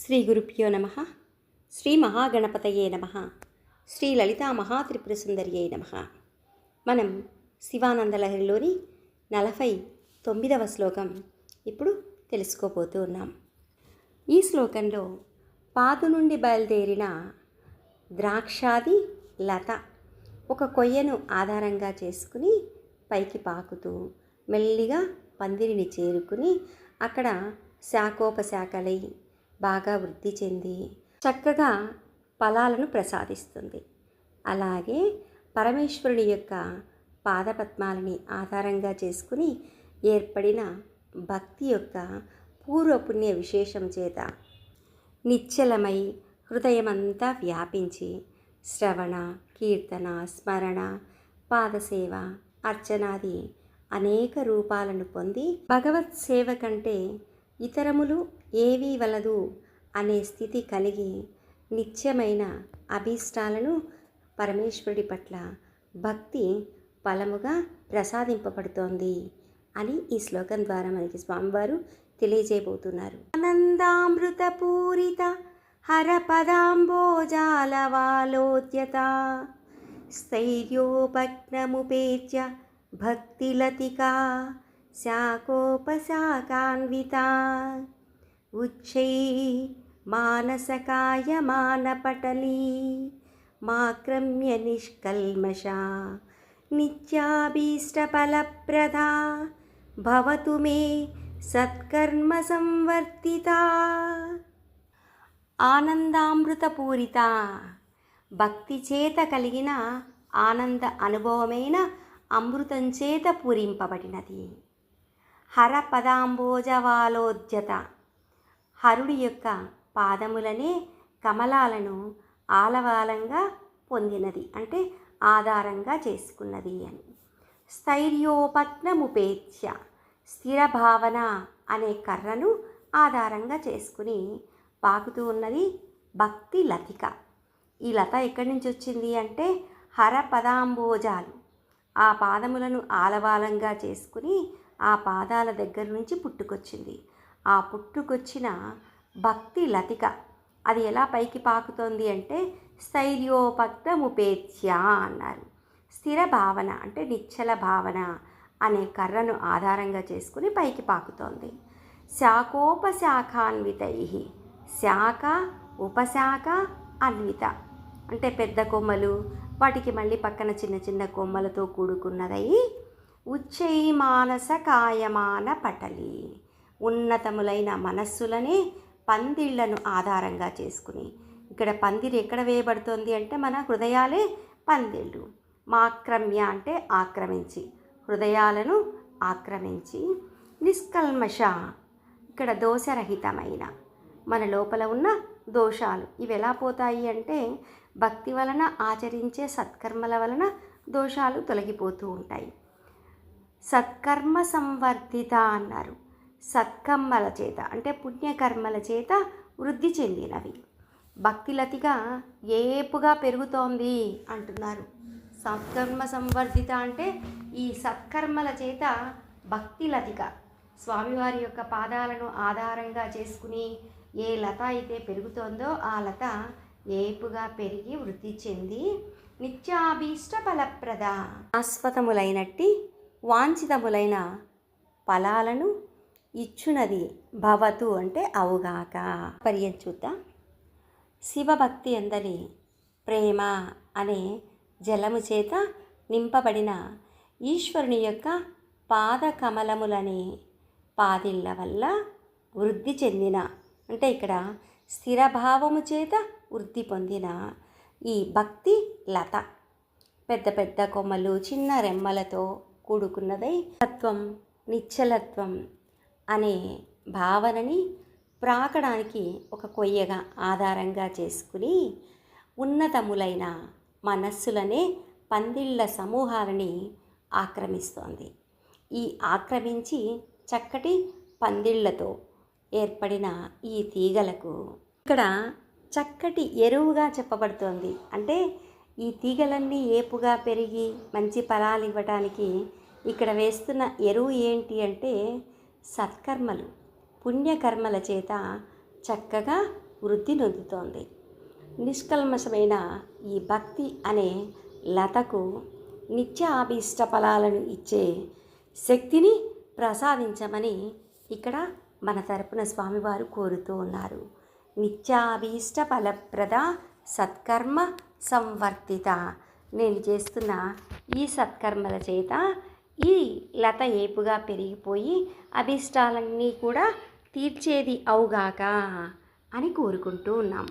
శ్రీ గురుభ్యో నమ. శ్రీ మహాగణపతయే నమ. శ్రీ లలితా మహాత్రిపుర సుందరియే నమ. మనం శివానందలహరిలోని నలభై తొమ్మిదవ శ్లోకం ఇప్పుడు తెలుసుకోబోతూ ఉన్నాం. ఈ శ్లోకంలో పాదు నుండి బయలుదేరిన ద్రాక్షాది లత ఒక కొయ్యను ఆధారంగా చేసుకుని పైకి పాకుతూ మెల్లిగా పందిరిని చేరుకుని అక్కడ శాఖోపశాఖలై బాగా వృద్ధి చెంది చక్కగా ఫలాలను ప్రసాదిస్తుంది. అలాగే పరమేశ్వరుని యొక్క పాదపద్మాలని ఆధారంగా చేసుకుని ఏర్పడిన భక్తి యొక్క పూర్వపుణ్య విశేషం చేత నిశ్చలమై హృదయమంతా వ్యాపించి శ్రవణ కీర్తన స్మరణ పాదసేవ అర్చనాది అనేక రూపాలను పొంది భగవత్ సేవ కంటే ఇతరములు ఏవీ వలదు అనే స్థితి కలిగి నిత్యమైన అభీష్టాలను పరమేశ్వరుడి పట్ల భక్తి ఫలముగా ప్రసాదింపబడుతోంది అని ఈ శ్లోకం ద్వారా మనకి స్వామివారు తెలియజేయబోతున్నారు. ఆనందామృతపూరిత హరపదాంబోజాలవాలోద్యత స్థైర్యోపజ్ఞముపేత్య భక్తిలతికా శాకోపశాకాన్వితా ఉచ్చై మానసకాయమానపటలీ మాక్రమ్య నిష్కల్మషా నిత్యాభీష్టఫలప్రదా భవతు మే సత్కర్మ సంవర్తిత ఆనందామృతపూరిత భక్తి చేత కలిగిన ఆనంద అనుభవమైన అమృతం చేత పూరింపబడినది. హర పదాంబోజవాలోద్యత హరుడి యొక్క పాదములనే కమలాలను ఆలవాలంగా పొందినది అంటే ఆధారంగా చేసుకున్నది అని. స్థైర్యోపత్నముపేత్య స్థిర భావన అనే కర్రను ఆధారంగా చేసుకుని పాకుతూ ఉన్నది భక్తి లతిక. ఈ లత ఎక్కడి నుంచి వచ్చింది అంటే హర పదాంబోజాలు ఆ పాదములను ఆలవాలంగా చేసుకుని ఆ పాదాల దగ్గర నుంచి పుట్టుకొచ్చింది. ఆ పుట్టుకొచ్చిన భక్తి లతిక. అది ఎలా పైకి పాకుతోంది అంటే స్థైర్యోపక్తముపేత్య అన్నారు. స్థిర భావన అంటే నిచ్చల భావన అనే కర్రను ఆధారంగా చేసుకుని పైకి పాకుతోంది. శాఖోపశాఖాన్వితై శాఖ ఉపశాఖ అన్విత అంటే పెద్ద కొమ్మలు వాటికి మళ్ళీ పక్కన చిన్న చిన్న కొమ్మలతో కూడుకున్నదై ఉచ్చై మానస కాయమాన పటలి ఉన్నతములైన మనస్సులనే పందిళ్ళను ఆధారంగా చేసుకుని. ఇక్కడ పందిరి ఎక్కడ వేయబడుతోంది అంటే మన హృదయాలే పందిళ్ళు. మాక్రమ్య అంటే ఆక్రమించి. హృదయాలను ఆక్రమించి. నిష్కల్మష. ఇక్కడ దోషరహితమైన. మన లోపల ఉన్న దోషాలు ఇవి ఎలా పోతాయి అంటే భక్తి వలన ఆచరించే సత్కర్మల వలన దోషాలు తొలగిపోతూ ఉంటాయి. సత్కర్మ సంవర్ధిత అన్నారు. సత్కర్మల చేత అంటే పుణ్యకర్మల చేత వృద్ధి చెందినవి. భక్తిలతిగా ఏపుగా పెరుగుతోంది అంటున్నారు. సత్కర్మ సంవర్ధిత అంటే ఈ సత్కర్మల చేత భక్తిలతిక స్వామివారి యొక్క పాదాలను ఆధారంగా చేసుకుని ఏ లత అయితే పెరుగుతోందో ఆ లత ఏపుగా పెరిగి వృద్ధి చెంది నిత్యాభీష్ట ఫలప్రద శాశ్వతములైనట్టి వాంఛితములైన ఫలాలను ఇచ్చునది భవతు అంటే అవుగాక. పర్యం చూద్దాం. శివభక్తి అందరి ప్రేమ అనే జలము చేత నింపబడిన ఈశ్వరుని యొక్క పాద కమలములని పాదిళ్ళ వల్ల వృద్ధి చెందిన అంటే ఇక్కడ స్థిరభావము చేత వృద్ధి పొందిన ఈ భక్తి లత. పెద్ద పెద్ద కొమ్మలు చిన్న రెమ్మలతో కూడుకున్నదై తత్వం నిశ్చలత్వం అనే భావనని ప్రాకడానికి ఒక కొయ్యగా ఆధారంగా చేసుకుని ఉన్నతములైన మనస్సులనే పందిళ్ళ సమూహాలని ఆక్రమిస్తోంది. ఈ ఆక్రమించి చక్కటి పందిళ్ళతో ఏర్పడిన ఈ తీగలకు ఇక్కడ చక్కటి ఎరువుగా చెప్పబడుతోంది. అంటే ఈ తీగలన్నీ ఏపుగా పెరిగి మంచి ఫలాలు ఇవ్వటానికి ఇక్కడ వేస్తున్న ఎరువు ఏంటి అంటే సత్కర్మలు. పుణ్యకర్మల చేత చక్కగా వృద్ధి నొందుతోంది. నిష్కల్మషమైన ఈ భక్తి అనే లతకు నిత్యాభీష్ట ఫలాలను ఇచ్చే శక్తిని ప్రసాదించమని ఇక్కడ మన తరపున స్వామివారు కోరుతూ ఉన్నారు. నిత్యాభీష్ట ఫలప్రద సత్కర్మ సంవర్తిత. నేను చేస్తున్న ఈ సత్కర్మల చేత ఈ లత ఏపుగా పెరిగిపోయి అభిష్టాలన్నీ కూడా తీర్చేది అవుగాక అని కోరుకుంటూ ఉన్నాం.